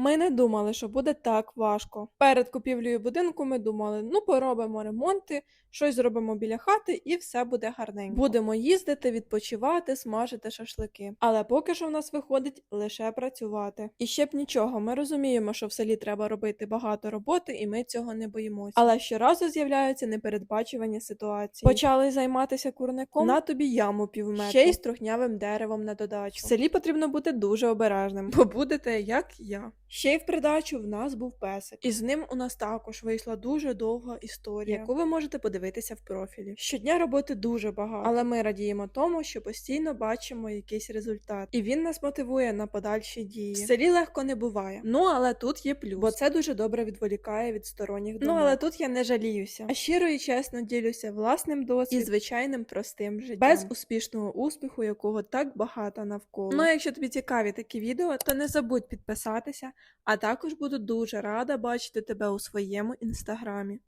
Ми не думали, що буде так важко. Перед купівлею будинку ми думали, ну поробимо ремонти, щось зробимо біля хати, і все буде гарненько. Будемо їздити, відпочивати, смажити шашлики. Але поки що в нас виходить лише працювати. І ще б нічого. Ми розуміємо, що в селі треба робити багато роботи, і ми цього не боїмося. Але щоразу з'являються непередбачувані ситуації. Почали займатися курником. На тобі яму півметра. Ще й з трухнявим деревом на додачу. В селі потрібно бути дуже обережним, бо будете як я. Ще й в придачу в нас був песик, і з ним у нас також вийшла дуже довга історія, яку ви можете подивитися в профілі. Щодня роботи дуже багато, але ми радіємо тому, що постійно бачимо якийсь результат, і він нас мотивує на подальші дії. В селі легко не буває. Ну але тут є плюс, бо це дуже добре відволікає від сторонніх думок. Ну але тут я не жаліюся, а щиро і чесно ділюся власним досвідом і звичайним простим життям. без успішного успіху, якого так багато навколо. Ну а якщо тобі цікаві такі відео, то не забудь підписатися, а також буду дуже рада бачити тебе у своєму інстаграмі.